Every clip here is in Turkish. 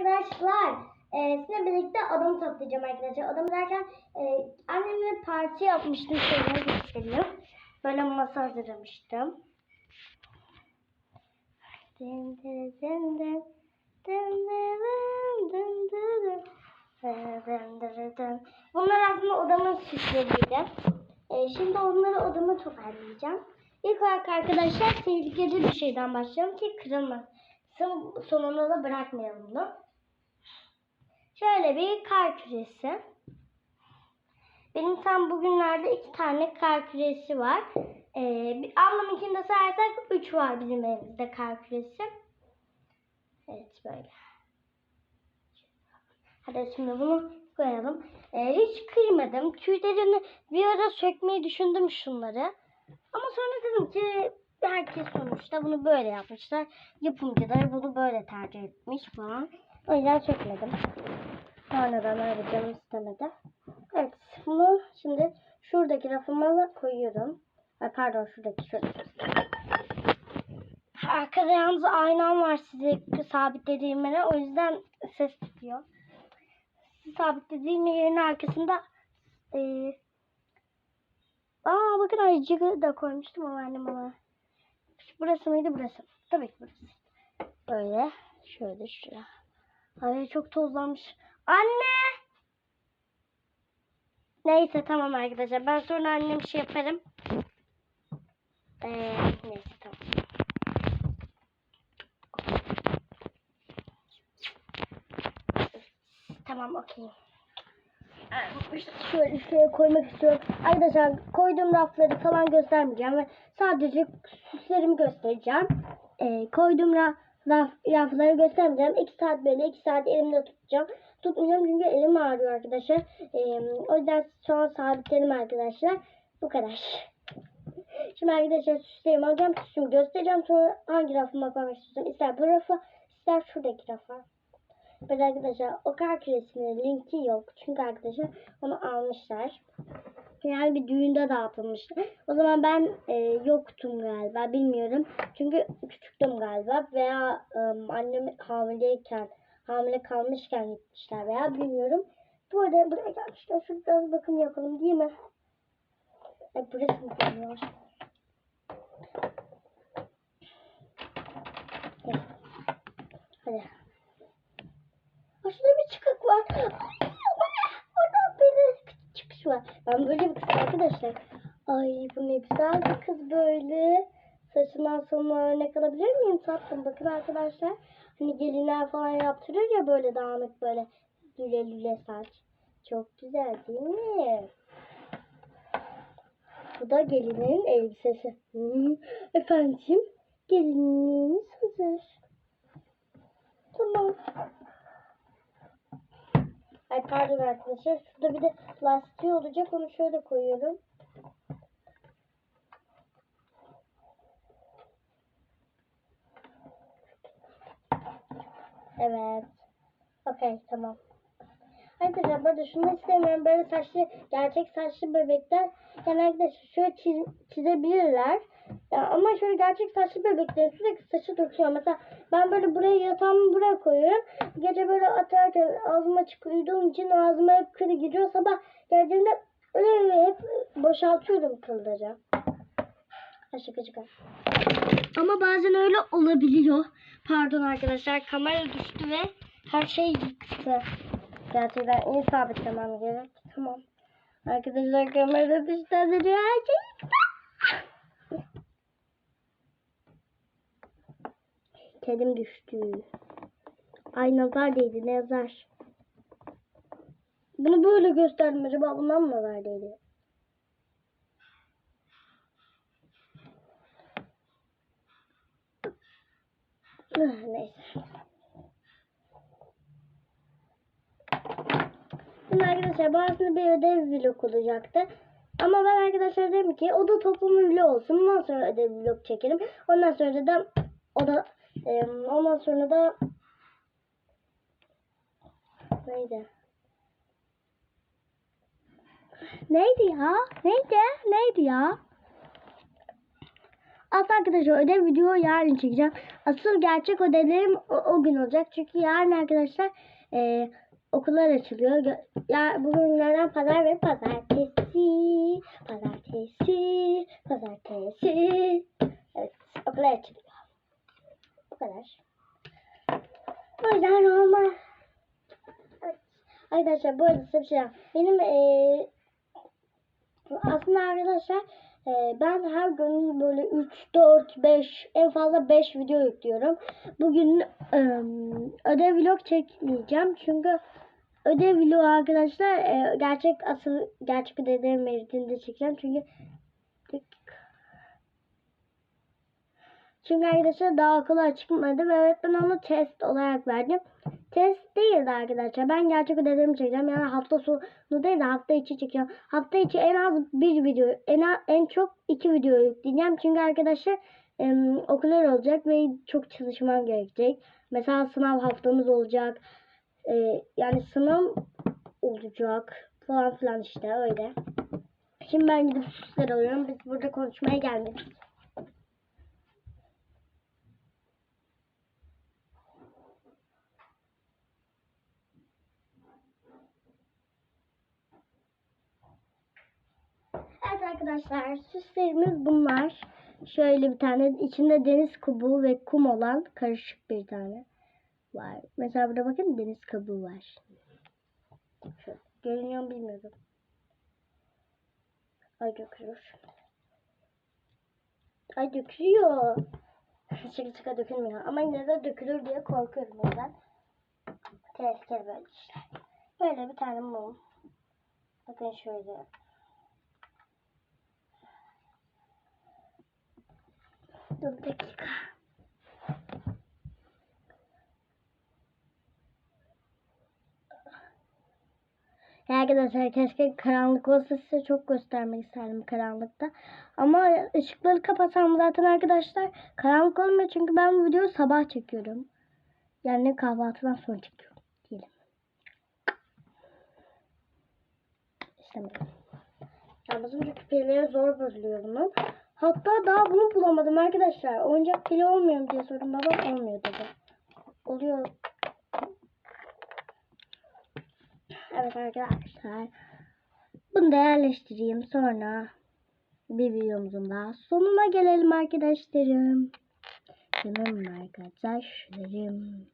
arkadaşlar. Ee, sizinle birlikte odamı toplayacağım arkadaşlar. Odamı derken e, annemle parti yapmıştım. Şöyle göstereyim. Böyle masa hazırlamıştım. Dın dın dın dın. Dın dın dın dın dın dın. Dın. Bunlar aslında odamın süsleriydi. Ee, şimdi onları odama toparlayacağım. İlk olarak arkadaşlar tehlikeli bir şeyden başlayalım ki kırılmasın. Sonunda da bırakmayalım bunu. Şöyle bir kar küresi. Benim tam bugünlerde iki tane kar küresi var. Ee, ablamınkini de sayarsak üç var bizim evimizde kar küresi. Evet böyle. Hadi şimdi bunu koyalım. Ee, hiç kırmadım. Tüylerini bir ara sökmeyi düşündüm şunları. Ama sonra dedim ki herkes sonuçta bunu böyle yapmışlar. Yapımcılar bunu böyle tercih etmiş falan. O yüzden sökmedim. Sonradan öyle canım istemedi. Evet bunu şimdi şuradaki rafıma koyuyorum. Ay pardon şuradaki şöyle. Arkada yalnız aynam var size sabitlediğim yere. O yüzden ses tutuyor. Sabitlediğim yerin arkasında eee Aa bakın ayıcığı da koymuştum ama annem ona. Burası mıydı burası? Tabii ki burası. Böyle şöyle şuraya. Ay çok tozlanmış. Anne! Neyse tamam arkadaşlar. Ben sonra annem şey yaparım. Ee, neyse tamam. Tamam okey. Şöyle şuraya koymak istiyorum. Arkadaşlar koyduğum rafları falan göstermeyeceğim ve sadece süslerimi göstereceğim. Ee, koyduğum raf, rafları göstermeyeceğim. 2 saat böyle 2 saat elimde tutacağım. Tutmayacağım çünkü elim ağrıyor arkadaşlar. Ee, o yüzden şu an sabitledim arkadaşlar. Bu kadar. Şimdi arkadaşlar süslerimi alacağım. Süsümü göstereceğim. Sonra hangi rafıma koymak istiyorsam. İster bu rafa ister şuradaki rafa. Evet arkadaşlar o kar küresinin linki yok. Çünkü arkadaşlar onu almışlar. Yani bir düğünde dağıtılmıştı. O zaman ben e, yoktum galiba bilmiyorum. Çünkü küçüktüm galiba veya e, annem hamileyken hamile kalmışken gitmişler veya bilmiyorum. Bu arada buraya gelmişler. Şurada biraz bakım yapalım değil mi? E, burası mı kalıyor? Hadi. Aa, şurada bir çıkık var. Ay, o ne? Orada bir çıkış var. Ben böyle bir kız arkadaşlar. Ay bu ne güzel bir kız böyle. Saçından sonra örnek alabilir miyim tatlım? Bakın arkadaşlar. Hani gelinler falan yaptırır ya böyle dağınık böyle lüle lüle saç. Çok güzel değil mi? Bu da gelinin elbisesi. Efendim gelinliğiniz hazır. Tamam. Ay pardon arkadaşlar. Şurada bir de lastiği olacak. Onu şöyle koyuyorum. Evet. Okey tamam. Arkadaşlar burada şunu istemiyorum. Böyle saçlı, gerçek saçlı bebekler genellikle şöyle çiz, çizebilirler. Ya ama şöyle gerçek saçlı bebeklerin sürekli saçı döküyor. Mesela ben böyle buraya yatağımı buraya koyuyorum. Gece böyle atarken ağzım açık uyuduğum için ağzıma hep kırı gidiyor. Sabah geldiğimde öyle hep boşaltıyorum kılları. Şaka şaka. Ama bazen öyle olabiliyor. Pardon arkadaşlar kamera düştü ve her şey yıktı. Gerçekten iyi sabitlemem gerek. Tamam. Arkadaşlar kamera düştü. Her şey yıktı. Kedim düştü. Ay nazar değdi ne yazar. Bunu böyle gösterdim acaba bundan mı nazar değdi? Ah, Neyse. Şimdi arkadaşlar bu aslında bir ödev vlog olacaktı. Ama ben arkadaşlar dedim ki oda toplumu vlog olsun. Ondan sonra ödev vlog çekelim. Ondan sonra da oda e, ondan sonra da neydi? Neydi ya? Neydi? Neydi ya? Aslında arkadaşlar ödev video yarın çekeceğim. asıl gerçek ödevlerim o, o gün olacak. Çünkü yarın arkadaşlar e, okullar açılıyor. Ya bugün günlerden pazar ve pazartesi. Pazartesi. Pazartesi. Evet okullar açılıyor. Kadar. O yüzden normal. Evet. Arkadaşlar bu arada bir şey. Benim eee aslında arkadaşlar eee, ben her gün böyle 3, 4, 5 en fazla 5 video yüklüyorum. Bugün eee, ödev vlog çekmeyeceğim. Çünkü ödev vlog arkadaşlar eee, gerçek asıl gerçek ödevlerim verildiğinde çekeceğim. Çünkü çünkü arkadaşlar daha okula çıkmadı ve öğretmen onu test olarak verdi. Test değildi arkadaşlar. Ben gerçek ödevlerimi çekeceğim. Yani hafta sonu değil de hafta içi çekeceğim. Hafta içi en az bir video, en, az, en çok iki video yükleyeceğim. Çünkü arkadaşlar em, okullar olacak ve çok çalışmam gerekecek. Mesela sınav haftamız olacak. Ee, yani sınav olacak falan filan işte öyle. Şimdi ben gidip süsler alıyorum. Biz burada konuşmaya gelmedik. Evet arkadaşlar süslerimiz bunlar. Şöyle bir tane içinde deniz kubuğu ve kum olan karışık bir tane var. Mesela burada bakın deniz kabuğu var. Görünüyor mu bilmiyorum. Ay dökülür. Ay dökülüyor. Şaka şaka dökülmüyor. Ama yine de dökülür diye korkuyorum o yüzden. Tehlikeli böyle işler. Böyle bir tane mum. Bakın şöyle. Dur bir dakika. Arkadaşlar keşke karanlık olsa size çok göstermek isterdim karanlıkta. Ama ışıkları kapatsam zaten arkadaşlar karanlık olmuyor çünkü ben bu videoyu sabah çekiyorum. Yani kahvaltıdan sonra çekiyorum diyelim. İstemedim. Ya az önce küpeleri zor buluyorum. Hatta daha bunu bulamadım arkadaşlar. Oyuncak pili olmuyor mu diye sordum. Babam olmuyor dedi. Oluyor. Evet arkadaşlar. Bunu da yerleştireyim. Sonra bir videomuzun daha sonuna gelelim arkadaşlarım. Canım arkadaşlarım.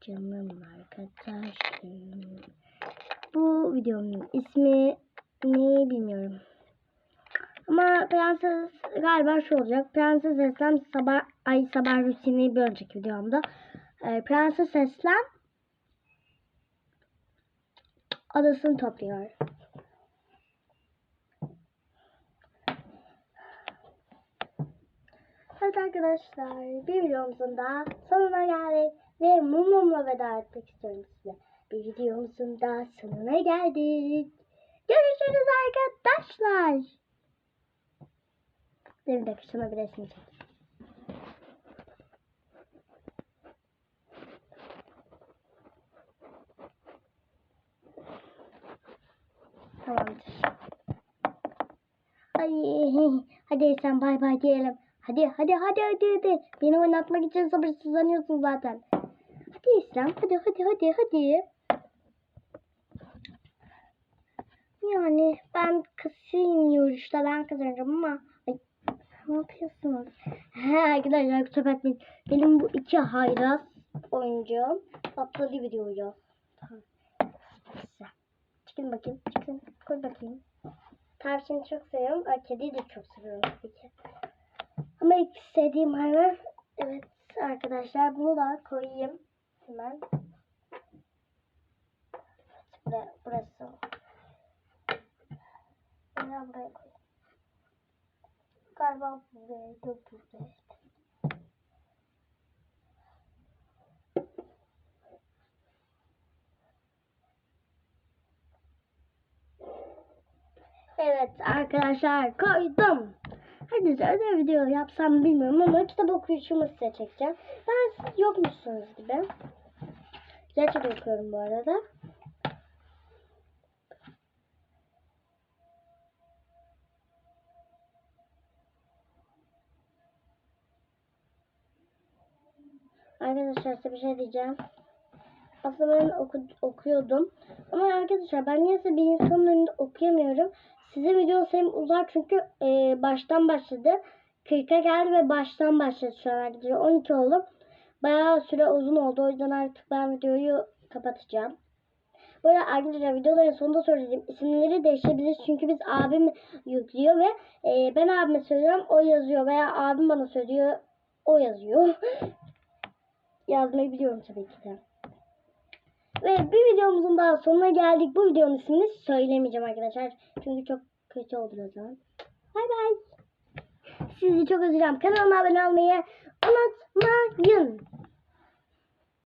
Canım arkadaşlarım. Bu videonun ismi ne bilmiyorum. Ama prenses galiba şu olacak. Prenses Eslem sabah ay sabah rutini bir önceki videomda. Ee, prenses Eslem adasını topluyor. Evet arkadaşlar bir videomuzun da sonuna geldik ve mumumla veda etmek istiyorum size. Bir videomuzun da sonuna geldik. Görüşürüz arkadaşlar. Bir dakika bir resim çek. Tamamdır. Ay, hadi sen bay bay diyelim. Hadi hadi hadi hadi hadi. Beni oynatmak için sabırsızlanıyorsun zaten. Hadi İslam hadi hadi hadi hadi. Yani ben kısayım yarışta ben kazanacağım ama ne yapıyorsunuz? He arkadaşlar kusura bakmayın. Benim bu iki hayraz oyuncum atladı. Tamam. Neyse. Çıkın bakayım. Çıkın. Koy bakayım. Tavşanı çok seviyorum. Kediyi de çok seviyorum tabii ki. Ama ilk istediğim hayvan evet arkadaşlar bunu da koyayım hemen. Burası. Ben buraya koyayım. Galiba buraya da burada. Evet arkadaşlar koydum. Hadi öyle video yapsam bilmiyorum ama kitap okuyuşumu size çekeceğim. Ben siz yokmuşsunuz gibi. Gerçekten okuyorum bu arada. Arkadaşlar size bir şey diyeceğim. Aslında ben oku- okuyordum. Ama arkadaşlar ben niyeyse bir insanın önünde okuyamıyorum. Size video sayım uzar çünkü e, baştan başladı. 40'a geldi ve baştan başladı şu an arkadaşlar. 12 oldu. Bayağı süre uzun oldu. O yüzden artık ben videoyu kapatacağım. Bu arada arkadaşlar videoların sonunda söyleyeceğim. İsimleri değişebilir çünkü biz abim yüklüyor ve e, ben abime söylüyorum o yazıyor veya abim bana söylüyor o yazıyor. Yazmayı biliyorum tabii ki de. Ve bir videomuzun daha sonuna geldik. Bu videonun ismini söylemeyeceğim arkadaşlar. Çünkü çok kötü olur o zaman. Bay bay. Sizi çok özleyeceğim. Kanalıma abone olmayı unutmayın.